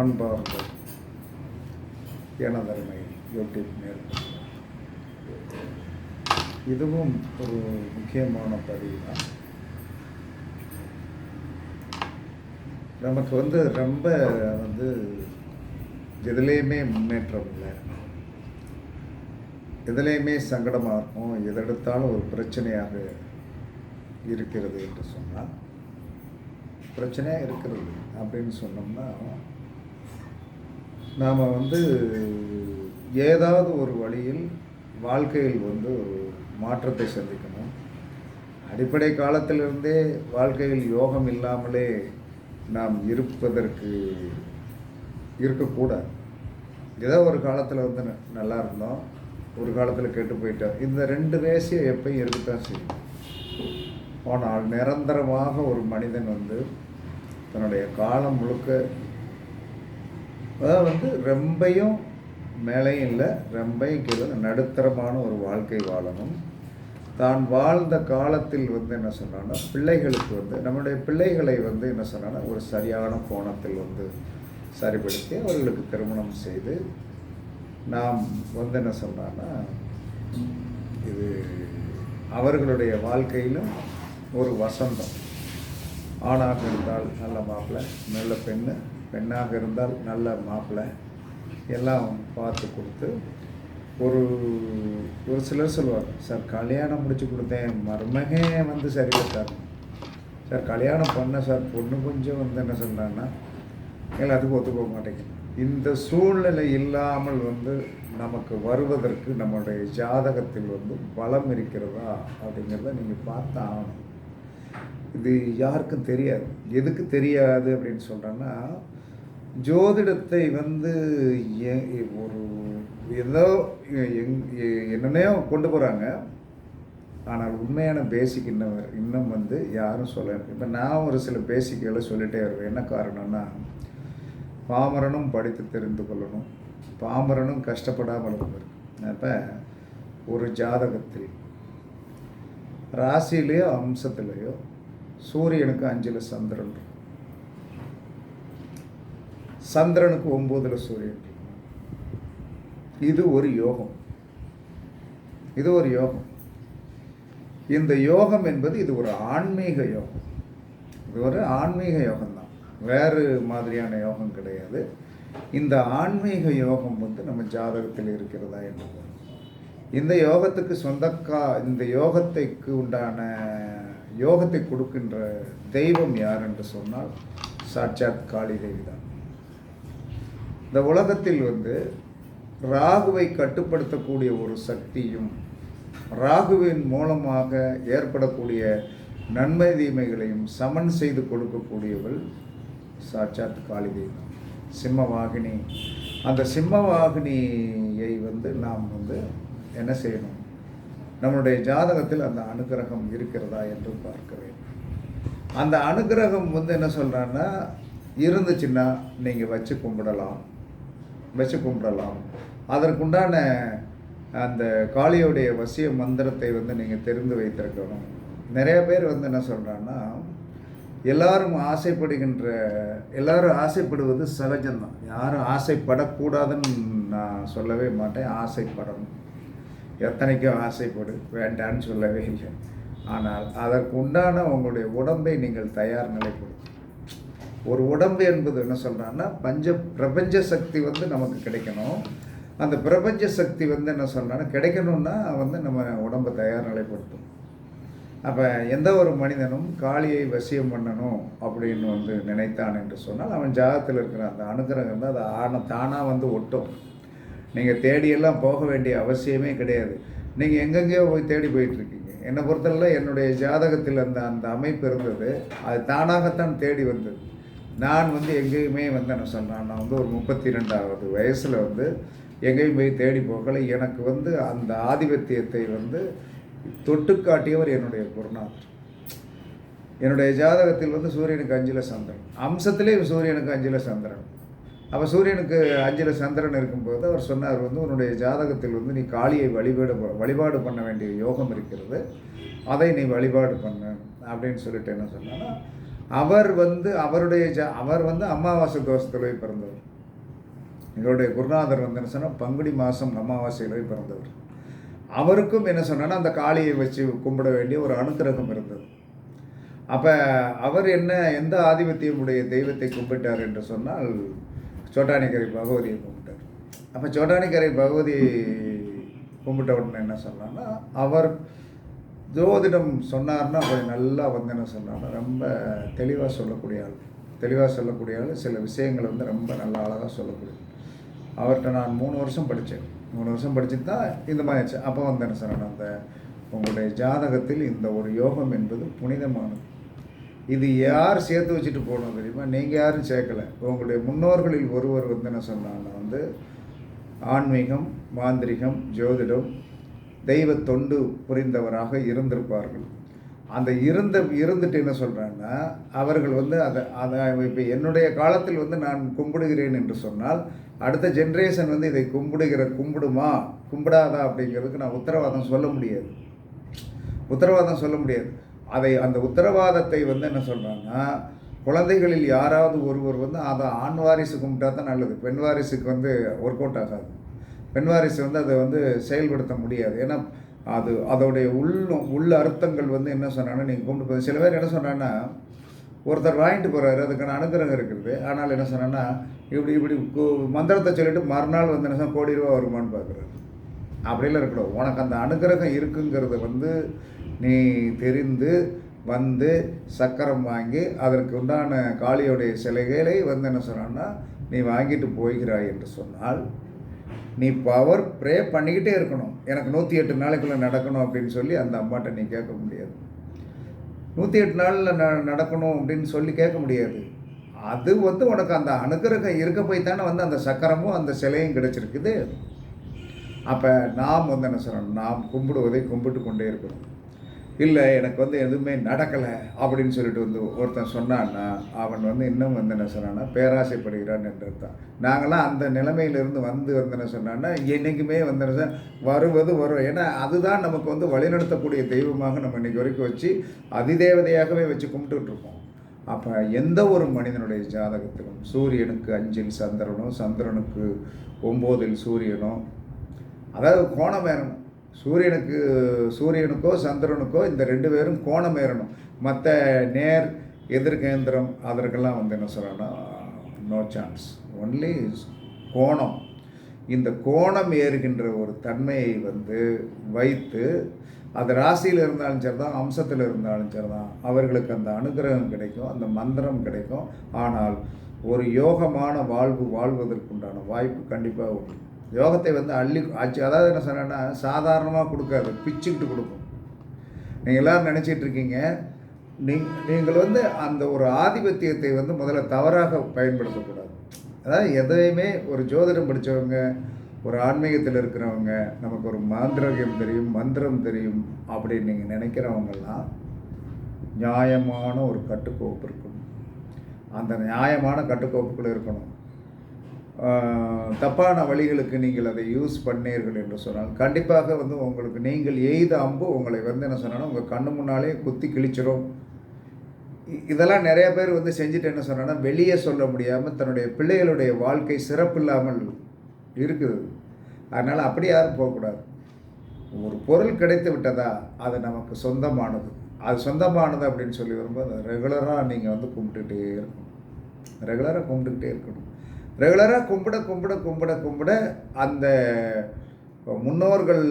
அன்பார்ந்த எனதருமை யூடியூப் நேர் இதுவும் ஒரு முக்கியமான பதிவு தான். நமக்கு வந்து ரொம்ப வந்து எதுலேயுமே முன்னேற்றம் இல்லை. எதுலேயுமே சங்கடமாக இருக்கும் எதெடுத்தாலும் ஒரு பிரச்சனையாக இருக்கிறது என்று சொன்னால் பிரச்சனையாக இருக்கிறது அப்படின்னு சொன்னோம்னா நாம் வந்து ஏதாவது ஒரு வழியில் வாழ்க்கையில் வந்து ஒரு மாற்றத்தை சந்திக்கணும். அடிப்படை காலத்திலிருந்தே வாழ்க்கையில் யோகம் இல்லாமலே நாம் இருப்பதற்கு இருக்கக்கூடாது. ஏதோ ஒரு காலத்தில் வந்து நல்லா இருந்தோம். ஒரு காலத்தில் கெட்டு போயிட்டோம். இந்த ரெண்டு ரேசியம் எப்பயும் இருக்கத்தான் செய்யும் ஆனால் நிரந்தரமாக ஒரு மனிதன் வந்து தன்னுடைய காலம் முழுக்க அதாவது வந்து ரொம்பையும் மேலையும் இல்லை ரொம்பையும் கீழே நடுத்தரமான ஒரு வாழ்க்கை வாழணும். தான் வாழ்ந்த காலத்தில் வந்து என்ன சொன்னான்னா பிள்ளைகளுக்கு வந்து நம்முடைய பிள்ளைகளை வந்து என்ன சொன்னான்னா ஒரு சரியான கோணத்தில் வந்து சரிப்படுத்தி அவர்களுக்கு திருமணம் செய்து நாம் வந்து என்ன சொன்னான்னா இது அவர்களுடைய வாழ்க்கையிலும் ஒரு வசந்தம். ஆணாக இருந்தால் நல்ல மாப்பிள்ளை நல்ல பெண்ணு பெண்ணாக இருந்தால் நல்ல மாப்பிள்ளை எல்லாம் பார்த்து கொடுத்து ஒரு ஒரு சிலர் சொல்லுவார் சார் கல்யாணம் முடிச்சு கொடுத்தேன் மருமகன் வந்து சரியில்லை சார். சார் கல்யாணம் பண்ண சார் பொண்ணு கொஞ்சம் வந்து என்ன சொல்கிறாங்கன்னா எல்லாத்துக்கும் ஒத்துக்க மாட்டேங்குது. இந்த சூழ்நிலை இல்லாமல் வந்து நமக்கு வருவதற்கு நம்மளுடைய ஜாதகத்தில் வந்து பலம் இருக்கிறதா அப்படிங்கிறத நீங்கள் பார்த்து ஆகணும். இது யாருக்கும் தெரியாது. எதுக்கு தெரியாது அப்படின்னு சொல்கிறேன்னா ஜோதிடத்தை வந்து ஏ- ஒரு ஏதோ எங் எ- என்னென்னையோ கொண்டு போகிறாங்க ஆனால் உண்மையான பேசிக் இன்னும் இன்னும் வந்து யாரும் சொல்ல இப்போ நான் ஒரு சில பேசிக்களை சொல்லிட்டே வருவேன். என்ன காரணம்னா பாமரனும் படித்து தெரிந்து கொள்ளணும். பாமரனும் கஷ்டப்படாமல் இருப்பார் அப்போ ஒரு ஜாதகத்தில் ராசியிலேயோ அம்சத்திலேயோ சூரியனுக்கு அஞ்சில் சந்திரன் இருக்கும். சந்திரனுக்கு ஒம்போதில் சூரியன் இது ஒரு யோகம். இது ஒரு யோகம். இந்த யோகம் என்பது இது ஒரு ஆன்மீக யோகம். இது ஒரு ஆன்மீக யோகம் தான் வேறு மாதிரியான யோகம் கிடையாது. இந்த ஆன்மீக யோகம் வந்து நம்ம ஜாதகத்தில் இருக்கிறதா என்பது இந்த யோகத்துக்கு சொந்தக்கா இந்த யோகத்தைக்கு உண்டான யோகத்தை கொடுக்கின்ற தெய்வம் யார் என்று சொன்னால் சாட்சாத் காளி தேவி தான் இந்த உலகத்தில் வந்து ராகுவை கட்டுப்படுத்தக்கூடிய ஒரு சக்தியும் ராகுவின் மூலமாக ஏற்படக்கூடிய நன்மை தீமைகளையும் சமன் செய்து கொடுக்கக்கூடியவள் சாட்சாத் காளி தெய்வம் சிம்மவாகினி. அந்த சிம்மவாகினியை வந்து நாம் வந்து என்ன செய்யணும்? நம்மளுடைய ஜாதகத்தில் அந்த அனுக்கிரகம் இருக்கிறதா என்று பார்க்க வேண்டும். அந்த அனுக்கிரகம் வந்து என்ன சொல்கிறான்னா இருந்துச்சுன்னா நீங்கள் வச்சு கும்பிடலாம். வச்சு கும்பிடலாம். அதற்குண்டான அந்த காளியோடைய வசிய மந்திரத்தை வந்து நீங்கள் தெரிந்து வைத்திருக்கணும். நிறைய பேர் வந்து என்ன சொல்கிறான்னா எல்லாரும் ஆசைப்படுகின்ற எல்லாரும் ஆசைப்படுவது சகஜம்தான். யாரும் ஆசைப்படக்கூடாதுன்னு நான் சொல்லவே மாட்டேன். ஆசைப்படணும் எத்தனைக்கும் ஆசைப்படு வேண்டான்னு சொல்லவே இல்லை. ஆனால் அதற்கு உண்டான உங்களுடைய உடம்பை நீங்கள் தயார் நிலைப்படுத்தும் ஒரு உடம்பு என்பது என்ன சொல்கிறான்னா பஞ்ச பிரபஞ்ச சக்தி வந்து நமக்கு கிடைக்கணும். அந்த பிரபஞ்ச சக்தி வந்து என்ன சொல்கிறான்னா கிடைக்கணும்னா வந்து நம்ம உடம்பை தயார் நிலைப்படுத்தும் அப்போ எந்த ஒரு மனிதனும் காளியை வசியம் பண்ணணும் அப்படின்னு வந்து நினைத்தான் என்று சொன்னால் அவன் ஜாகத்தில் இருக்கிற அந்த அனுகிரகம் தான் அது ஆன தானாக வந்து ஒட்டும். நீங்கள் தேடியெல்லாம் போக வேண்டிய அவசியமே கிடையாது. நீங்கள் எங்கெங்கேயோ போய் தேடி போயிட்டுருக்கீங்க. என்னை பொறுத்தவரை என்னுடைய ஜாதகத்தில் அந்த அந்த அமைப்பு இருந்தது. அது தானாகத்தான் தேடி வந்தது. நான் வந்து எங்கேயுமே வந்து என்ன சொன்னேன் நான் வந்து ஒரு முப்பத்தி ரெண்டாவது வயசில் வந்து எங்கேயும் போய் தேடி போகலை. எனக்கு வந்து அந்த ஆதிபத்தியத்தை வந்து தொட்டு காட்டியவர் என்னுடைய குருநாதர். என்னுடைய ஜாதகத்தில் வந்து சூரியனுக்கு அஞ்சில் சந்திரன். அம்சத்திலே சூரியனுக்கு அஞ்சில் சந்திரன். அப்போ சூரியனுக்கு அஞ்சில் சந்திரன் இருக்கும்போது அவர் சொன்னார் வந்து உன்னுடைய ஜாதகத்தில் வந்து நீ காளியை வழிபாடு வழிபாடு பண்ண வேண்டிய யோகம் இருக்கிறது. அதை நீ வழிபாடு பண்ணு. அப்படின்னு சொல்லிட்டு என்ன சொன்னால் அவர் வந்து அவருடைய ஜ அவர் வந்து அமாவாசை தோஷத்தில் போய் பிறந்தவர். எங்களுடைய குருநாதர் வந்து என்ன சொன்னால் பங்குனி மாதம் அமாவாசையில் போய் பிறந்தவர். அவருக்கும் என்ன சொன்னால் அந்த காளியை வச்சு கும்பிட வேண்டிய ஒரு அனுக்கிரகம் இருந்தது. அப்போ அவர் என்ன எந்த ஆதிபத்தியமுடைய தெய்வத்தை கும்பிட்டார் என்று சொன்னால் சோட்டானிக்கரை பகவதியை கும்பிட்டார். அப்போ சோட்டானிக்கரை பகவதி கும்பிட்ட உடனே என்ன சொன்னான்னா அவர் ஜோதிடம் சொன்னார்னா அவர் நல்லா வந்தேன்னு என்ன சொன்னார்னா ரொம்ப தெளிவாக சொல்லக்கூடிய ஆள். தெளிவாக சொல்லக்கூடிய ஆள் சில விஷயங்களை வந்து ரொம்ப நல்லா அழகாக சொல்லக்கூடிய அவர்கிட்ட நான் மூணு வருஷம் படித்தேன். மூணு வருஷம் படிச்சுட்டு தான் இந்த மாதிரி ஆச்சு. அப்போ வந்து என்ன சொன்னேன் அந்த உங்களுடைய ஜாதகத்தில் இந்த ஒரு யோகம் என்பது புனிதமானது. இது யார் சேர்த்து வச்சுட்டு போகணும் தெரியுமா? நீங்கள் யாரும் சேர்க்கல. உங்களுடைய முன்னோர்களில் ஒருவர் வந்து என்ன சொன்னாங்கன்னா வந்து ஆன்மீகம் மாந்திரிகம் ஜோதிடம் தெய்வ தொண்டு புரிந்தவராக இருந்திருப்பார்கள். அந்த இருந்த இருந்துட்டு என்ன சொல்கிறாங்கன்னா அவர்கள் வந்து அதை அதை இப்போ என்னுடைய காலத்தில் வந்து நான் கும்பிடுகிறேன் என்று சொன்னால் அடுத்த ஜென்ரேஷன் வந்து இதை கும்பிடுகிற கும்பிடுமா கும்பிடாதா அப்படிங்கிறதுக்கு நான் உத்தரவாதம் சொல்ல முடியாது. உத்தரவாதம் சொல்ல முடியாது. அதை அந்த உத்தரவாதத்தை வந்து என்ன சொல்கிறாங்கன்னா குழந்தைகளில் யாராவது ஒருவர் வந்து அதை ஆண் வாரிசு கும்பிட்டா தான் நல்லது பெண் வாரிசுக்கு வந்து ஒர்க் அவுட் ஆகாது. பெண் வாரிசு வந்து அதை வந்து செயல்படுத்த முடியாது. ஏன்னா அது அதோடைய உள் உள்ள அர்த்தங்கள் வந்து என்ன சொன்னாங்கன்னா நீங்கள் கும்பிட்டு போய் சில பேர் என்ன சொன்னாங்கன்னா ஒருத்தர் வாங்கிட்டு போகிறாரு அதுக்கான அனுகிரகம் இருக்குது. ஆனால் என்ன சொன்னான்னா இப்படி இப்படி மந்திரத்தை சொல்லிட்டு மறுநாள் வந்து என்ன கோடி ரூபா வருமான்னு பார்க்குறாரு அப்படிலாம் இருக்கணும் உனக்கு அந்த அனுகிரகம் இருக்குங்கிறத வந்து நீ தெரிந்து வந்து சக்கரம் வாங்கி அதற்கு உண்டான காளியோடைய சிலைகளை வந்து என்ன சொன்னான்னா நீ வாங்கிட்டு போய்கிறாய் என்று சொன்னால் நீ பவர் ப்ரே பண்ணிக்கிட்டே இருக்கணும். எனக்கு நூற்றி எட்டு நாளைக்குள்ளே நடக்கணும் அப்படின்னு சொல்லி அந்த அம்மாட்ட நீ கேட்க முடியாது. நூற்றி எட்டு நாளில் ந நடக்கணும் அப்படின்னு சொல்லி கேட்க முடியாது. அது வந்து உனக்கு அந்த அனுகிரகம் இருக்க போய் தானே வந்து அந்த சக்கரமும் அந்த சிலையும் கிடைச்சிருக்குது. அப்போ நாம் வந்து என்ன சொல்கிறோம் நாம் கும்பிடுவதை கும்பிட்டு கொண்டே இருக்கணும். இல்லை எனக்கு வந்து எதுவுமே நடக்கலை அப்படின்னு சொல்லிட்டு வந்து ஒருத்தன் சொன்னான்னா அவன் வந்து இன்னும் வந்து என்ன சொன்னான்னா பேராசைப்படுகிறான் என்று தான் நாங்களாம் அந்த நிலைமையிலிருந்து வந்து வந்து என்ன சொன்னான்னா என்றைக்குமே வந்து என்ன வருவது வரும். ஏன்னா அதுதான் நமக்கு வந்து வழிநடத்தக்கூடிய தெய்வமாக நம்ம இன்றைக்கி வரைக்கும் வச்சு அதிதேவதையாகவே வச்சு கும்பிட்டுட்டு அப்போ எந்த ஒரு மனிதனுடைய ஜாதகத்திலும் சூரியனுக்கு அஞ்சில் சந்திரனும் சந்திரனுக்கு ஒம்போதில் சூரியனும் அதாவது கோணம் வேணும் சூரியனுக்கு சூரியனுக்கோ சந்திரனுக்கோ இந்த ரெண்டு பேரும் கோணம் ஏறணும். மற்ற நேர் எதிர்கேந்திரம் அதற்கெல்லாம் வந்து என்ன சொல்கிறேன்னா நோ சான்ஸ் ஒன்லி கோணம். இந்த கோணம் ஏறுகின்ற ஒரு தன்மையை வந்து வைத்து அது ராசியில் இருந்தாலும் சரி தான் அம்சத்தில் இருந்தாலும் சரி தான் அவர்களுக்கு அந்த அனுகிரகம் கிடைக்கும் அந்த மந்திரம் கிடைக்கும். ஆனால் ஒரு யோகமான வாழ்வு வாழ்வதற்குண்டான வாய்ப்பு கண்டிப்பாக உண்டு. யோகத்தை வந்து அள்ளி ஆச்சு அதாவது என்ன சொன்னேன்னா சாதாரணமாக கொடுக்காது பிச்சுக்கிட்டு கொடுக்கும். நீங்கள் எல்லோரும் நினச்சிட்டு இருக்கீங்க நீ நீங்கள் வந்து அந்த ஒரு ஆதிபத்தியத்தை வந்து முதல்ல தவறாக பயன்படுத்தக்கூடாது. அதாவது எதையுமே ஒரு ஜோதிடம் படித்தவங்க ஒரு ஆன்மீகத்தில் இருக்கிறவங்க நமக்கு ஒரு மாந்திரகம் தெரியும் மந்திரம் தெரியும் அப்படின்னு நீங்கள் நினைக்கிறவங்கெல்லாம் நியாயமான ஒரு கட்டுக்கோப்பு இருக்கணும். அந்த நியாயமான கட்டுக்கோப்புக்குள்ளே இருக்கணும். தப்பான வழிகளுக்கு நீங்கள் அதை யூஸ் பண்ணீர்கள் என்று சொன்னால் கண்டிப்பாக வந்து உங்களுக்கு நீங்கள் எய்த அம்பு உங்களை வந்து என்ன சொன்னாலும் உங்கள் கண்ணு முன்னாலே குத்தி கிழிச்சிரும். இதெல்லாம் நிறைய பேர் வந்து செஞ்சுட்டு என்ன சொன்னால் வெளியே சொல்ல முடியாமல் தன்னுடைய பிள்ளைகளுடைய வாழ்க்கை சிறப்பு இல்லாமல் இருக்குது. அதனால் அப்படி யாரும் போகக்கூடாது. ஒரு பொருள் கிடைத்து விட்டதா அது நமக்கு சொந்தமானது. அது சொந்தமானது அப்படின்னு சொல்லி வரும்போது அதை ரெகுலராக நீங்கள் வந்து கும்பிட்டுட்டே இருக்கணும். ரெகுலராக கும்பிட்டுக்கிட்டே இருக்கணும். ரெகுலராக கும்பிட கும்பிட கும்பிட கும்பிட அந்த முன்னோர்கள்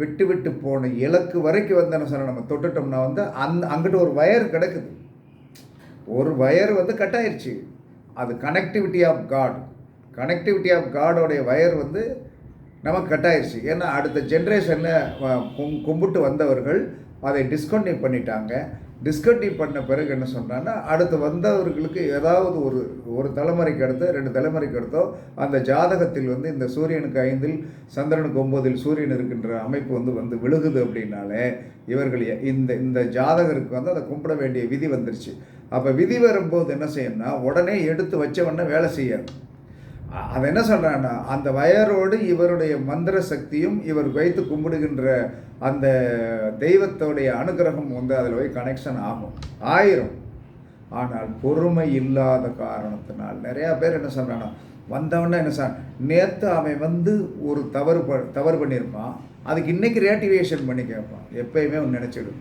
விட்டு விட்டு போன இலக்கு வரைக்கும் வந்து என்ன சொன்ன நம்ம தொட்டுட்டோம்னா வந்து அந்த அங்கிட்டு ஒரு வயர் கிடக்குது. ஒரு வயர் வந்து கட் ஆயிடுச்சு அது connectivity of God connectivity of காடோடைய wire வந்து நமக்கு கட் ஆயிடுச்சு ஏன்னா அடுத்த ஜென்ரேஷனில் கும்பிட்டு வந்தவர்கள் அதை டிஸ்கண்டினியூ பண்ணிட்டாங்க. டிஸ்கண்டினியூ பண்ண பிறகு என்ன சொன்னான்னா அடுத்து வந்தவர்களுக்கு ஏதாவது ஒரு ஒரு தலைமுறைக்கு அடுத்தோ ரெண்டு தலைமுறைக்கு அடுத்தோ அந்த ஜாதகத்தில் வந்து இந்த சூரியனுக்கு ஐந்தில் சந்திரனுக்கு ஒம்போதில் சூரியன் இருக்கின்ற அமைப்பு வந்து வந்து விழுகுது அப்படின்னாலே இவர்கள் இந்த இந்த ஜாதகருக்கு வந்து அதை கும்பிட வேண்டிய விதி வந்துருச்சு. அப்போ விதி வரும்போது என்ன செய்யணும்னா உடனே எடுத்து வச்ச வேலை செய்யாது. அவன் என்ன சொல்கிறான்னா அந்த வயரோடு இவருடைய மந்திர சக்தியும் இவர் வைத்து கும்பிடுகின்ற அந்த தெய்வத்தோடைய அனுகிரகம் வந்து அதில் போய் கனெக்ஷன் ஆகும். ஆயிரும். ஆனால் பொறுமை இல்லாத காரணத்தினால் நிறையா பேர் என்ன சொல்கிறான்னா வந்தவொடனே என்ன சார் நேற்று அவன் வந்து ஒரு தவறு ப தவறு பண்ணியிருப்பான். அதுக்கு இன்றைக்கி ரேட்டிவேஷன் பண்ணி கேட்பான். எப்பயுமே அவன் நினச்சிடும்.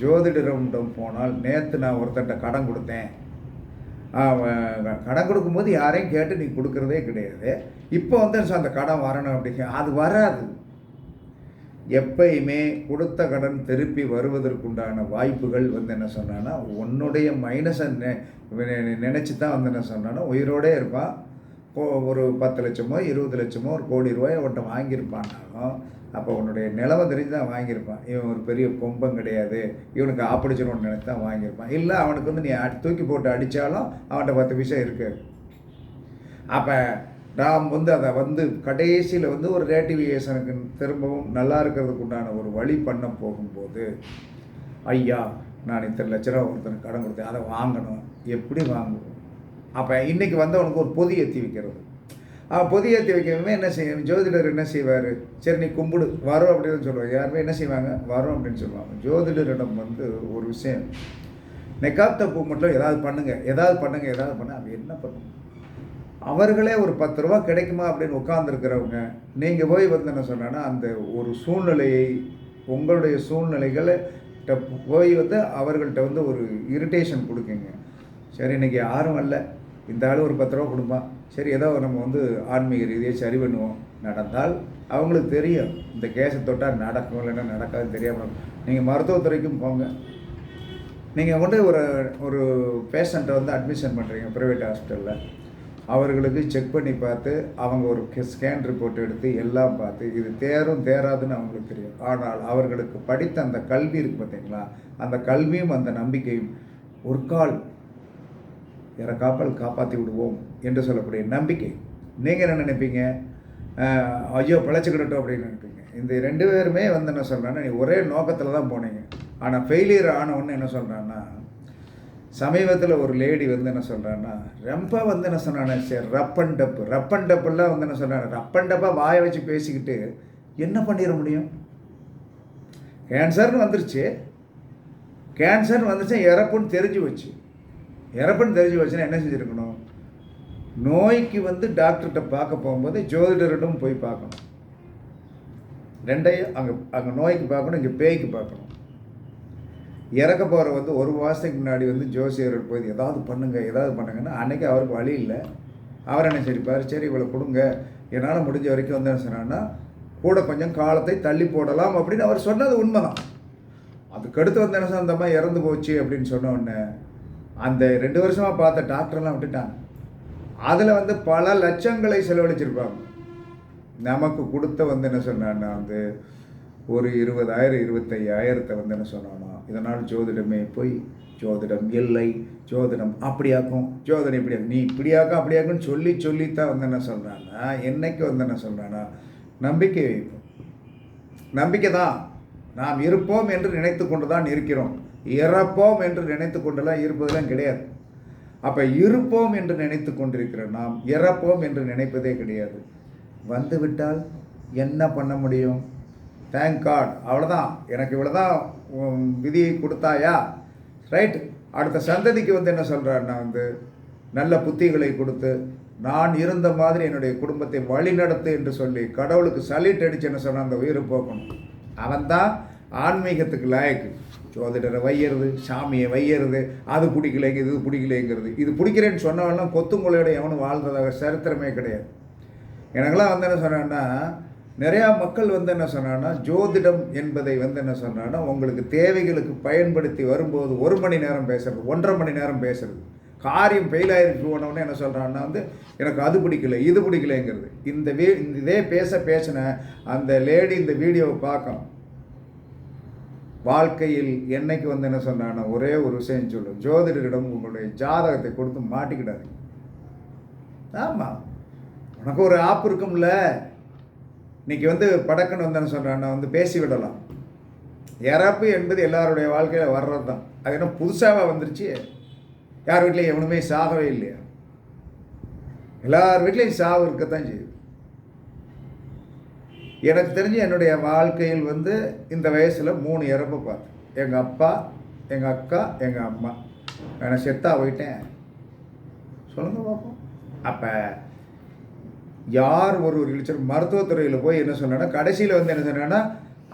ஜோதிடரிடம் போனால் நேற்று நான் ஒருத்தன்ட்ட கடன் கொடுத்தேன். கடன் கொடுக்கும்போது யாரையும் கேட்டு நீ கொடுக்குறதே கிடையாது. இப்போ வந்து சார் அந்த கடன் வரணும் அப்படிங்க அது வராது. எப்பயுமே கொடுத்த கடன் திருப்பி வருவதற்குண்டான வாய்ப்புகள் வந்து என்ன சொன்னான்னா உன்னுடைய மைனஸை நினச்சி தான் வந்து என்ன சொன்னான்னா உயிரோடே இருப்பான். ஒரு பத்து லட்சமோ இருபது லட்சமோ ஒரு கோடி ரூபாய் அவன்கிட்ட வாங்கியிருப்பான்னாலும் அப்போ உன்னுடைய நிலவை தெரிஞ்சு தான் வாங்கியிருப்பான். இவன் ஒரு பெரிய கொம்பம் கிடையாது. இவனுக்கு ஆப்பிடிச்சிடணும்னு நினைச்சு தான் வாங்கியிருப்பான். இல்லை அவனுக்கு வந்து நீ அடி- தூக்கி போட்டு அடித்தாலும் அவன்கிட்ட பத்து விஷயம் இருக்குது அப்போ நாம் வந்து அதை வந்து கடைசியில் வந்து ஒரு ரேட்டிவிகேஷனுக்கு திரும்பவும் நல்லா இருக்கிறதுக்கு உண்டான ஒரு வழி பண்ண போகும்போது ஐயா நான் இத்தனை லட்ச ரூபா ஒருத்தனுக்கு கடன் கொடுத்தேன். அதை வாங்கணும். எப்படி வாங்குவோம்? அப்போ இன்றைக்கி வந்தவனுக்கு ஒரு பொதி ஏற்றி வைக்கிறது. பொதி ஏற்றி வைக்கவே என்ன செய்யணும்? ஜோதிடர் என்ன செய்வார்? சரி நீ கும்பிடு. வரும் அப்படின்னு சொல்லுவாங்க. யாருமே என்ன செய்வாங்க? வரும் அப்படின்னு சொல்லுவாங்க. ஜோதிடரிடம் வந்து ஒரு விஷயம். நெக்காத்த பூ மட்டும் ஏதாவது பண்ணுங்க. ஏதாவது பண்ணுங்க ஏதாவது பண்ண அப்படி என்ன பண்ணும்? அவர்களே ஒரு பத்து ரூபா கிடைக்குமா அப்படின்னு உட்காந்துருக்கிறவங்க நீங்கள் போய் வந்து என்ன சொன்னா அந்த ஒரு சூழ்நிலையை உங்களுடைய சூழ்நிலைகளை போய் வந்து அவர்கள்ட்ட வந்து ஒரு இரிட்டேஷன் கொடுக்குங்க. சரி இன்னைக்கு யாரும் இல்லை இந்த ஆள் ஒரு பத்து ரூபா கொடுப்பான். சரி ஏதோ நம்ம வந்து ஆன்மீக ரீதியாக சரி பண்ணுவோம் நடந்தால் அவங்களுக்கு தெரியும் இந்த கேஸை தொட்டால் நடக்கும் இல்லைன்னா நடக்காது தெரியாமல் நீங்கள் மருத்துவத்துறைக்கும் போங்க. நீங்கள் கொண்டு ஒரு ஒரு பேஷண்ட்டை வந்து அட்மிஷன் பண்ணுறீங்க ப்ரைவேட் ஹாஸ்பிட்டலில் அவர்களுக்கு செக் பண்ணி பார்த்து அவங்க ஒரு ஸ்கேன் ரிப்போர்ட் எடுத்து எல்லாம் பார்த்து இது தேரும் தேராதுன்னு அவங்களுக்கு தெரியும். ஆனால் அவர்களுக்கு படித்த அந்த கல்வி இருக்கு பார்த்தீங்களா? அந்த கல்வியும் அந்த நம்பிக்கையும் ஒரு கால் இறக்காப்பல் காப்பாற்றி விடுவோம். என்று சொல்லக்கூடிய நம்பிக்கை. நீங்கள் என்ன நினைப்பீங்க? ஐயோ பிழைச்சிக்கிடட்டும் அப்படின்னு நினைப்பீங்க. இந்த ரெண்டு பேருமே வந்து என்ன சொல்கிறாங்கன்னா நீ ஒரே நோக்கத்தில் தான் போனீங்க. ஆனால் ஃபெயிலியர் ஆனவொன்னு என்ன சொல்கிறான்னா சமீபத்தில் ஒரு லேடி வந்து என்ன சொல்கிறான்னா ரொம்ப வந்து என்ன சொன்னானே சரி ரப்பன் டப்பு ரப்பன் டப்புலாம் வந்து என்ன சொல்கிறாங்க ரப்பன் டப்பாக வாயை வச்சு பேசிக்கிட்டு என்ன பண்ணிட முடியும்? கேன்சர்னு வந்துருச்சு. கேன்சர்னு வந்துச்சு இறப்புன்னு தெரிஞ்சு வச்சு இறப்புன்னு தெரிஞ்சு வச்சுன்னா என்ன செஞ்சுருக்கணும்? நோய்க்கு வந்து டாக்டர்கிட்ட பார்க்க போகும்போது ஜோதிடரிடம் போய் பார்க்கணும். ரெண்டையும் அங்கே அங்கே நோய்க்கு பார்க்கணும் இங்கே பேய்க்கு பார்க்கணும். இறக்க போகிற வந்து ஒரு மாதத்துக்கு முன்னாடி வந்து ஜோசியர்கள் போய் ஏதாவது பண்ணுங்க ஏதாவது பண்ணுங்கன்னா அன்றைக்கி அவருக்கு வழி இல்லை. அவர் என்ன சரிப்பார் சரி இவ்வளோ கொடுங்க. என்னால் முடிஞ்ச வரைக்கும் வந்து என்ன சொன்னான்னா கூட கொஞ்சம் காலத்தை தள்ளி போடலாம் அப்படின்னு அவர் சொன்னது உண்மைதான். அதுக்கடுத்து வந்து என்ன சொன்னா, இறந்து போச்சு அப்படின்னு சொன்ன உடனே அந்த ரெண்டு வருஷமாக பார்த்த டாக்டர்லாம் விட்டுட்டாங்க. அதில் வந்து பல லட்சங்களை செலவழிச்சிருப்பாங்க. நமக்கு கொடுத்த வந்து என்ன சொன்னான்னா வந்து ஒரு இருபதாயிரம் இருபத்தையாயிரத்தை வந்து என்ன சொன்னானா இதனால் ஜோதிடமே போய் ஜோதிடம் இல்லை ஜோதிடம் அப்படியாக்கும் ஜோதிடம் இப்படியாக்கும் நீ இப்படியாக்கும் அப்படியாக்குன்னு சொல்லி சொல்லித்தான் வந்து என்ன சொல்கிறான்னா என்னைக்கு வந்து என்ன சொல்கிறானா நம்பிக்கை வைப்போம். நம்பிக்கை தான். நாம் இருப்போம் என்று நினைத்து கொண்டு தான் இருக்கிறோம். இறப்போம் என்று நினைத்து கொண்டுலாம் இருப்பதெல்லாம் கிடையாது. அப்போ இருப்போம் என்று நினைத்து கொண்டிருக்கிற நாம் இறப்போம் என்று நினைப்பதே கிடையாது. வந்து விட்டால் என்ன பண்ண முடியும்? தேங்க் காட் அவ்வளோதான் எனக்கு இவ்வளோதான் விதியை கொடுத்தாயா? ரைட் அடுத்த சந்ததிக்கு வந்து என்ன சொல்கிறாருன்னா வந்து நல்ல புத்திகளை கொடுத்து நான் இருந்த மாதிரி என்னுடைய குடும்பத்தை வழிநடத்து என்று சொல்லி கடவுளுக்கு சலீட் அடிச்சு என்ன சொன்னால் அந்த உயிரை போக்கணும் அவன்தான் ஆன்மீகத்துக்கு லாயக்கு. ஜோதிடரை வையறது சாமியை வையறது அது பிடிக்கலைங்க இது பிடிக்கலைங்கிறது. இது பிடிக்கிறேன்னு சொன்னவெல்லாம் கொத்துங்குலையோட எவனும் வாழ்ந்ததாக சரித்திரமே கிடையாது. எனக்கெல்லாம் வந்து என்ன சொன்னேன்னா நிறையா மக்கள் வந்து என்ன சொன்னான்னா ஜோதிடம் என்பதை வந்து என்ன சொன்னான்னா உங்களுக்கு தேவைகளுக்கு பயன்படுத்தி வரும்போது ஒரு மணி நேரம் பேசுறது ஒன்றரை மணி நேரம் பேசுறது. காரியம் ஃபெயில் ஆயிருக்கு போனவொடனே என்ன சொல்கிறான்னா வந்து எனக்கு அது பிடிக்கல இது பிடிக்கலைங்கிறது. இந்த வீ இந்த இதே பேச பேசின அந்த லேடி இந்த வீடியோவை பார்க்கணும். வாழ்க்கையில் என்னைக்கு வந்து என்ன சொன்னான்னா ஒரே ஒரு விஷயம் சொல்லும் ஜோதிடரிடம் உங்களுடைய ஜாதகத்தை கொடுத்து மாட்டிக்கிடாதீங்க. ஆமாம் உனக்கு ஒரு ஆப் இருக்கும்ல. இன்னைக்கு வந்து படக்குன்னு வந்து என்ன சொல்கிறான்னா வந்து பேசி விடலாம். இறப்பு என்பது எல்லாருடைய வாழ்க்கையில் வர்றது தான் அது என்ன புதுசாக வந்துருச்சு. யார் வீட்லேயும் எவனுமே சாகவே இல்லையா? எல்லார் வீட்லேயும் சாவு இருக்கத்தான் செய்யுது. எனக்கு தெரிஞ்சு என்னுடைய வாழ்க்கையில் வந்து இந்த வயசில் மூணு இறப்பு பார்த்தேன். எங்கள் அப்பா எங்கள் அக்கா எங்கள் அம்மா. நான் செத்தாக போயிட்டேன். சொல்லுங்கள் பார்ப்போம் அப்போ யார் ஒரு ஒரு இளைஞர் மருத்துவத்துறையில் போய் என்ன சொன்னா கடைசியில் வந்து என்ன சொன்னேன்னா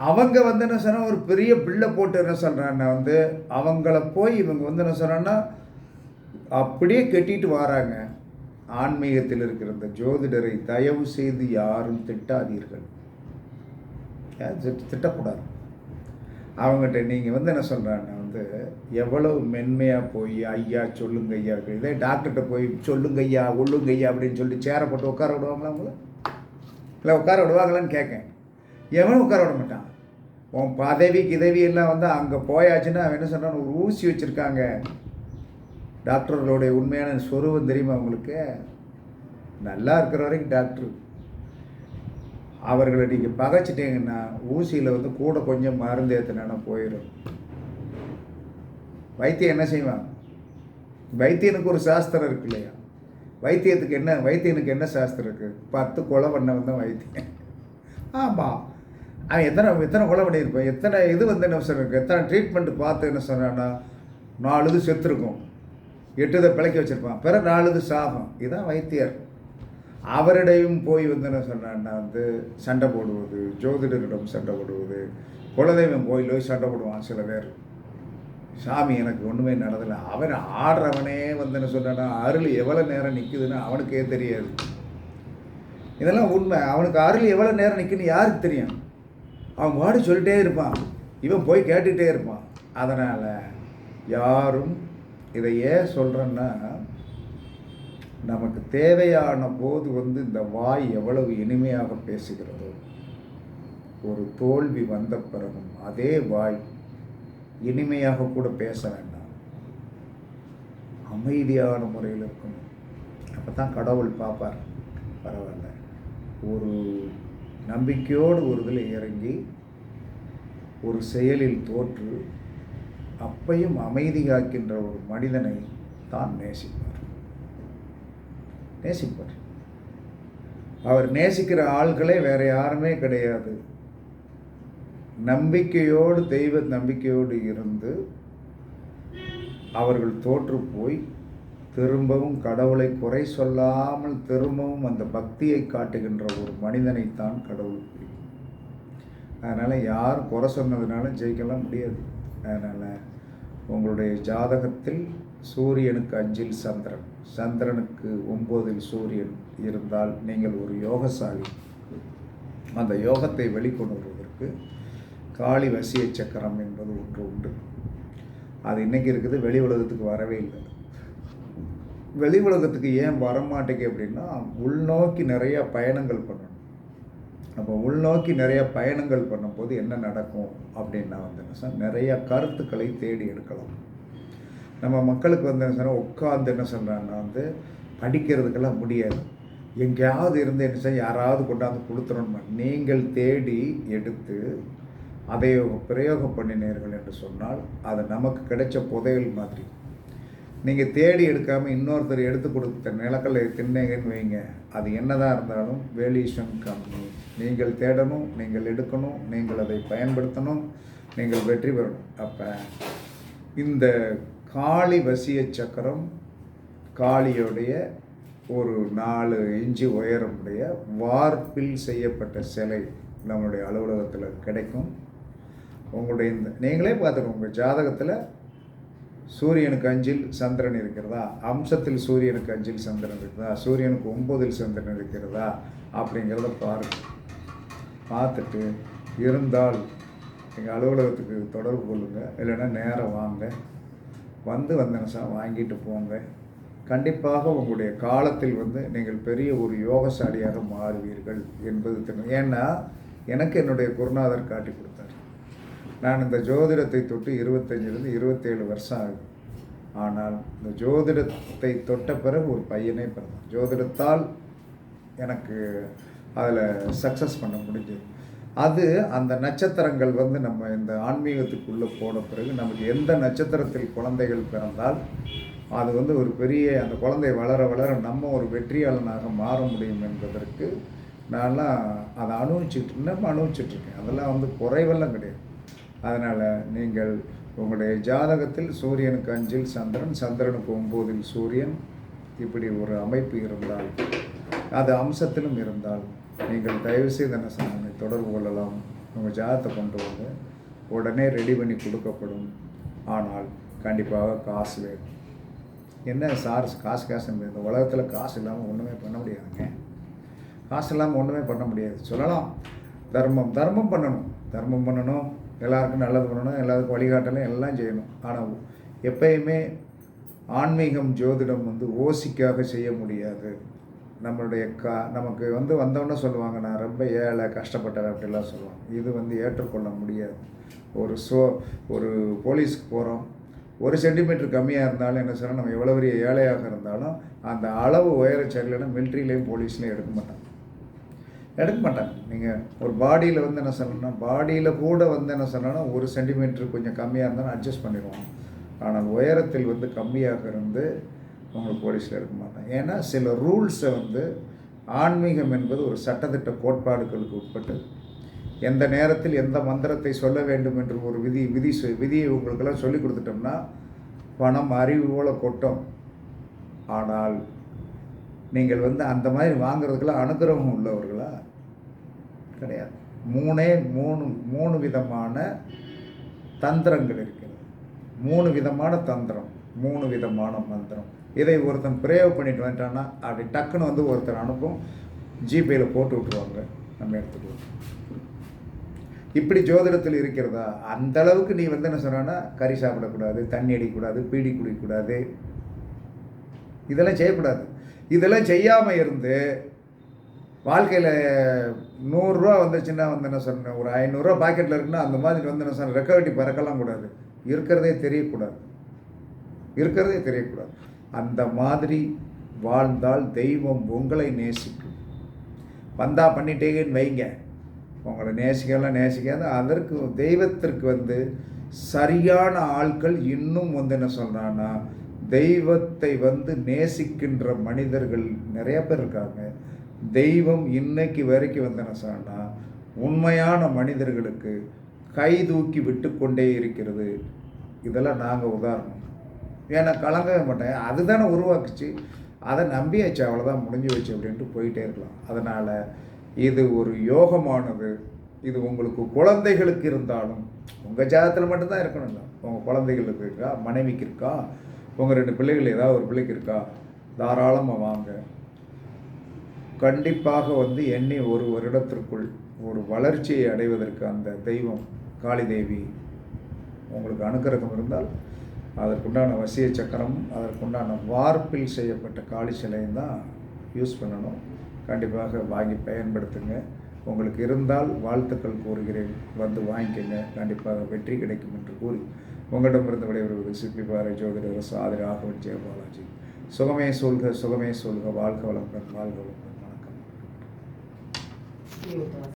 அவங்க வந்து என்ன சொன்னால் ஒரு பெரிய பில்லை போட்டு என்ன சொல்கிறான்னா வந்து அவங்கள போய் இவங்க வந்து என்ன சொன்னா அப்படியே கெட்டிட்டு வராங்க. ஆன்மீகத்தில் இருக்கிற இந்த ஜோதிடரை தயவு செய்து யாரும் திட்டாதீர்கள். திட்டக்கூடாது. அவங்ககிட்ட நீங்கள் வந்து என்ன சொல்கிறாங்க வந்து எவ்வளவு மென்மையாக போய் ஐயா சொல்லுங்க ஐயா இதே டாக்டர்கிட்ட போய் சொல்லுங்க ஐயா ஒல்லுங்க ஐயா அப்படின்னு சொல்லி சேரை போட்டு உட்கார விடுவாங்களா அவங்கள? இல்லை உட்கார விடுவாங்களான்னு கேட்கேன். எவனும் உட்கார விட மாட்டான். உன் பதவி கிதவி எல்லாம் வந்து அங்கே போயாச்சுன்னா அவன் என்ன சொல்கிறான் ஒரு ஊசி வச்சுருக்காங்க. டாக்டர்களுடைய உண்மையான சொருவம் தெரியுமா உங்களுக்கு? நல்லா இருக்கிற வரைக்கும் டாக்டர் அவர்களை நீங்கள் பகைச்சிட்டிங்கன்னா ஊசியில் வந்து கூட கொஞ்சம் மருந்து ஏற்றினா போயிடும் வைத்தியம் என்ன செய்வான்? வைத்தியனுக்கு ஒரு சாஸ்திரம் இருக்கு இல்லையா? வைத்தியத்துக்கு என்ன வைத்தியனுக்கு என்ன சாஸ்திரம் இருக்குது பத்து கொலை பண்ணவன் தான் வைத்தியன். ஆமாம் அவன் எத்தனை எத்தனை கொலை பண்ணியிருப்பான் எத்தனை இது வந்து என்ன சொல்லிருக்கு எத்தனை ட்ரீட்மெண்ட் பார்த்து என்ன சொன்னான்னா நாலு இது செத்துருக்கும். எட்டு இதை பிழைக்க வச்சுருப்பான். பிற நாலு இது சாகும் இதுதான் வைத்தியர். அவரிடையும் போய் வந்து என்ன சொன்னான்னா வந்து சண்டை போடுவது ஜோதிடரிடம் சண்டை போடுவது. குலதெய்வம் கோயில் போய் சண்டை போடுவான் சில பேர். சாமி எனக்கு ஒன்றுமே நடந்தலை அவன் ஆடுறவனே வந்து என்ன சொன்னான்னா அருள் எவ்வளோ நேரம் நிற்குதுன்னு அவனுக்கே தெரியாது. இதெல்லாம் உண்மை. அவனுக்கு அருள் எவ்வளோ நேரம் நிற்குன்னு யாருக்கு தெரியும்? அவன் பாடி சொல்லிட்டே இருப்பான். இவன் போய் கேட்டுகிட்டே இருப்பான். அதனால் யாரும் இதை ஏன் சொல்கிறேன்னா நமக்கு தேவையான போது வந்து இந்த வாய் எவ்வளவு இனிமையாக பேசுகிறதோ ஒரு தோல்வி வந்த பிறகும் அதே வாய் இனிமையாக கூட பேச வேண்டாம். அமைதியான முறையில் இருக்கணும். அப்போ தான் கடவுள் பார்ப்பார். பரவாயில்ல. ஒரு நம்பிக்கையோடு ஒரு இதில் இறங்கி ஒரு செயலில் தோற்று அப்பையும் அமைதி காக்கின்ற ஒரு மனிதனை தான் நேசிப்பார். நேசிப்பார் அவர் நேசிக்கிற ஆள்களே வேற யாருமே கிடையாது. நம்பிக்கையோடு தெய்வ நம்பிக்கையோடு இருந்து அவர்கள் தோற்று போய் திரும்பவும் கடவுளை குறை சொல்லாமல் திரும்பவும் அந்த பக்தியை காட்டுகின்ற ஒரு மனிதனைத்தான் கடவுள் பிடிக்கும் அதனால் யார் குறை சொன்னதுனால ஜெயிக்கலாம் முடியாது. அதனால் உங்களுடைய ஜாதகத்தில் சூரியனுக்கு அஞ்சில் சந்திரன். சந்திரனுக்கு ஒம்போதில் சூரியன் இருந்தால் நீங்கள் ஒரு யோகசாலி. அந்த யோகத்தை வெளிக்கொண்டு வருவதற்கு காளி வசிய சக்கரம் என்பது ஒன்று உண்டு. அது இன்னைக்கு இருக்குது வெளி உலகத்துக்கு வரவே இல்லை. வெளி உலகத்துக்கு ஏன் வரமாட்டேங்க அப்படின்னா உள்நோக்கி நிறைய பயணங்கள் பண்ணணும். அப்போ உள்நோக்கி நிறைய பயணங்கள் பண்ணும்போது என்ன நடக்கும் அப்படின்னா வந்து என்ன நிறைய கருத்துக்களை தேடி எடுக்கலாம். நம்ம மக்களுக்கு வந்து என்ன சொன்னால் உட்காந்து என்ன சொல்கிறாங்கன்னா வந்து படிக்கிறதுக்கெல்லாம் முடியாது. எங்கேயாவது இருந்து என்ன செய்ய யாராவது கொண்டாந்து கொடுத்துடணுமா நீங்கள் தேடி எடுத்து அதை பிரயோகம் பண்ணினீர்கள் என்று சொன்னால் அது நமக்கு கிடைச்ச புதையல் மாதிரி. நீங்கள் தேடி எடுக்காமல் இன்னொருத்தர் எடுத்து கொடுத்த நிலக்கல்லை தின்னீங்கன்னு வைங்க. அது என்னதான் இருந்தாலும் வேல்யூஷன் கம்மி. நீங்கள் தேடணும் நீங்கள் எடுக்கணும் நீங்கள் அதை பயன்படுத்தணும் நீங்கள் வெற்றி பெறணும். அப்போ இந்த காளி வசிய சக்கரம் காளியோடைய ஒரு நாலு இன்ச்சு உயரமுடைய வார்ப்பில் செய்யப்பட்ட சிலை நம்மளுடைய அலுவலகத்தில் கிடைக்கும். உங்களுடைய இந்த நீங்களே பார்த்துக்கோங்க உங்கள் ஜாதகத்தில் சூரியனுக்கு அஞ்சில் சந்திரன் இருக்கிறதா? அம்சத்தில் சூரியனுக்கு அஞ்சில் சந்திரன் இருக்கிறதா? சூரியனுக்கு ஒம்பதில் சந்திரன் இருக்கிறதா? அப்படிங்கிறத பாருங்கள் பார்த்துட்டு இருந்தால் எங்கள் அலுவலகத்துக்கு தொடர்பு கொள்ளுங்கள் இல்லைன்னா நேரம் வாங்க. வந்து வந்த வாங்கிட்டு போங்க. கண்டிப்பாக உங்களுடைய காலத்தில் வந்து நீங்கள் பெரிய ஒரு யோகசாலியாக மாறுவீர்கள் என்பது தெரியும். ஏன்னா எனக்கு என்னுடைய குருநாதர் காட்டி கொடுத்தார். நான் இந்த ஜோதிடத்தை தொட்டு இருபத்தஞ்சிலிருந்து இருபத்தேழு வருஷம் ஆகுது. ஆனால் இந்த ஜோதிடத்தை தொட்ட பிறகு ஒரு பையனே பிறந்தான். ஜோதிடத்தால் எனக்கு அதில் சக்ஸஸ் பண்ண முடிஞ்சது. அது அந்த நட்சத்திரங்கள் வந்து நம்ம இந்த ஆன்மீகத்துக்குள்ளே போன பிறகு நமக்கு எந்த நட்சத்திரத்தில் குழந்தைகள் பிறந்தால் அது வந்து ஒரு பெரிய அந்த குழந்தை வளர வளர நம்ம ஒரு வெற்றியாளனாக மாற முடியும் என்பதற்கு நான்லாம் அதை அனுபவிச்சுட்டு நம்ம அனுபவிச்சிட்ருக்கேன் அதெல்லாம் வந்து குறைவெல்லாம் கிடையாது. அதனால் நீங்கள் உங்களுடைய ஜாதகத்தில் சூரியனுக்கு அஞ்சில் சந்திரன் சந்திரனுக்கு ஒம்போதில் சூரியன். இப்படி ஒரு அமைப்பு இருந்தால் அது அம்சத்திலும் இருந்தால் நீங்கள் தயவு செய்து என்ன சொன்னாங்க தொடர்பு கொள்ளலாம். உங்கள் ஜாதகத்தை கொண்டு வந்து உடனே ரெடி பண்ணி கொடுக்கப்படும். ஆனால் கண்டிப்பாக காசு வேணும். என்ன சார் காசு காசு இந்த உலகத்தில் காசு இல்லாமல் ஒன்றுமே பண்ண முடியாதுங்க. காசு இல்லாமல் ஒன்றுமே பண்ண முடியாது. சொல்லலாம். தர்மம் தர்மம் பண்ணணும். தர்மம் பண்ணணும். எல்லாருக்கும் நல்லது பண்ணணும். எல்லாருக்கும் வழிகாட்டலும் எல்லாம் செய்யணும். ஆனால் எப்பயுமே ஆன்மீகம் ஜோதிடம் வந்து ஓசிக்காக செய்ய முடியாது. நம்மளுடைய கா நமக்கு வந்து வந்தவொடனே சொல்லுவாங்க நான் ரொம்ப ஏழை கஷ்டப்பட்டேன் அப்படிலாம் சொல்லுவாங்க. இது வந்து ஏற்றுக்கொள்ள முடியாது. ஒரு சோ ஒரு போலீஸ்க்கு போகிறோம் ஒரு சென்டிமீட்டர் கம்மியாக இருந்தாலும் என்ன சொல்கிறோம் நம்ம எவ்வளோ பெரிய ஏழையாக இருந்தாலும் அந்த அளவு உயர சரியில்லைன்னா மிலிட்ரிலையும் போலீஸ்லையும் எடுக்க மாட்டாங்க. எடுக்க மாட்டாங்க. நீங்கள் ஒரு பாடியில் வந்து என்ன சொல்லணும்னா பாடியில் கூட வந்து என்ன சொல்லணும்னா ஒரு சென்டிமீட்டர் கொஞ்சம் கம்மியாக இருந்தாலும் அட்ஜஸ்ட் பண்ணிடுவாங்க. ஆனால் உயரத்தில் வந்து கம்மியாக இருந்து உங்களுக்கு போலீஸில் இருக்க மாட்டாங்க ஏன்னா சில ரூல்ஸை வந்து ஆன்மீகம் என்பது ஒரு சட்டத்திட்ட கோட்பாடுகளுக்கு உட்பட்டது எந்த நேரத்தில் எந்த மந்திரத்தை சொல்ல வேண்டும் என்று ஒரு விதி விதி சொ- விதியை உங்களுக்கெல்லாம் சொல்லி கொடுத்துட்டோம்னா பணம் அறிவு போல கொட்டும். ஆனால் நீங்கள் வந்து அந்த மாதிரி வாங்குறதுக்கெல்லாம் அனுகிரகம் உள்ளவர்களா? கிடையாது. மூணே மூணு மூணு விதமான தந்திரங்கள் இருக்கிறது. மூணு விதமான தந்திரம் மூணு விதமான மந்திரம். இதை ஒருத்தன் ப்ரேவ் பண்ணிட்டு வந்துட்டான்னா அப்படி டக்குன்னு வந்து ஒருத்தர் அனுப்பும் ஜிபேயில் போட்டு விட்ருவாங்க நம்ம எடுத்துக்கலாம் இப்படி ஜோதிடத்தில் இருக்கிறதா? அந்த அளவுக்கு நீ வந்து என்ன சொன்னா கறி சாப்பிடக்கூடாது தண்ணி அடிக்கக்கூடாது பீடி குடிக்கக்கூடாது. இதெல்லாம் செய்யக்கூடாது. இதெல்லாம் செய்யாமல் இருந்து வாழ்க்கையில் நூறுரூவா வந்துச்சுன்னா வந்து என்ன சொன்னேன் ஒரு ஐநூறுரூவா பாக்கெட்டில் இருக்குன்னா அந்த மாதிரி வந்து என்ன சொன்னேன் ரெக்கவெட்டி பறக்கலாம் கூடாது. இருக்கிறதே தெரியக்கூடாது. இருக்கிறதே தெரியக்கூடாது. அந்த மாதிரி வாழ்ந்தால் தெய்வம் உங்களை நேசிக்கும். வந்தா பண்ணிட்டேங்கன்னு வைங்க. உங்களை நேசிக்கலாம் நேசிக்காது அதற்கு தெய்வத்திற்கு வந்து சரியான ஆட்கள் இன்னும் வந்து என்ன சொல்கிறான்னா தெய்வத்தை வந்து நேசிக்கின்ற மனிதர்கள் நிறைய பேர் இருக்காங்க. தெய்வம் இன்னைக்கு வரைக்கும் வந்து என்ன சொன்னால் உண்மையான மனிதர்களுக்கு கை தூக்கி விட்டு கொண்டே இருக்கிறது. இதெல்லாம் நாங்கள் உதாரணம். ஏன்னா கலங்கவே மாட்டேன். அதுதானே உருவாக்குச்சு. அதை நம்பியாச்சு அவ்வளோதான் முடிஞ்சு வச்சு அப்படின்ட்டு போயிட்டே இருக்கலாம். அதனால் இது ஒரு யோகமானது. இது உங்களுக்கு குழந்தைகளுக்கு இருந்தாலும் உங்கள் ஜாதத்தில் மட்டும்தான் இருக்கணும்ல உங்கள் குழந்தைகளுக்கு இருக்கா? மனைவிக்கு இருக்கா? உங்கள் ரெண்டு பிள்ளைகள் ஏதாவது ஒரு பிள்ளைக்கு இருக்கா? தாராளமாக வாங்க. கண்டிப்பாக வந்து எண்ணி ஒரு வருடத்திற்குள் ஒரு வளர்ச்சியை அடைவதற்கு அந்த தெய்வம் காளி தேவி உங்களுக்கு அனுக்கிரகம் இருந்தால் அதற்குண்டான வசிய சக்கரம் அதற்குண்டான வார்ப்பில் செய்யப்பட்ட காளி சிலையும் தான் யூஸ் பண்ணணும். கண்டிப்பாக வாங்கி பயன்படுத்துங்க. உங்களுக்கு இருந்தால் வாழ்த்துக்கள் கூறுகிறேன். வந்து வாங்கிக்கங்க. கண்டிப்பாக வெற்றி கிடைக்கும் என்று கூறி உங்களிடமிருந்து விடைபெறுவது சிப்பி பாறை ஜோதிடர் சாதி ராகவன் ஜெயபாலாஜி சுகமே சொல்க சுகமே சொல்க. வாழ்க வளமுடன் வாழ்க வளமுடன். வணக்கம்.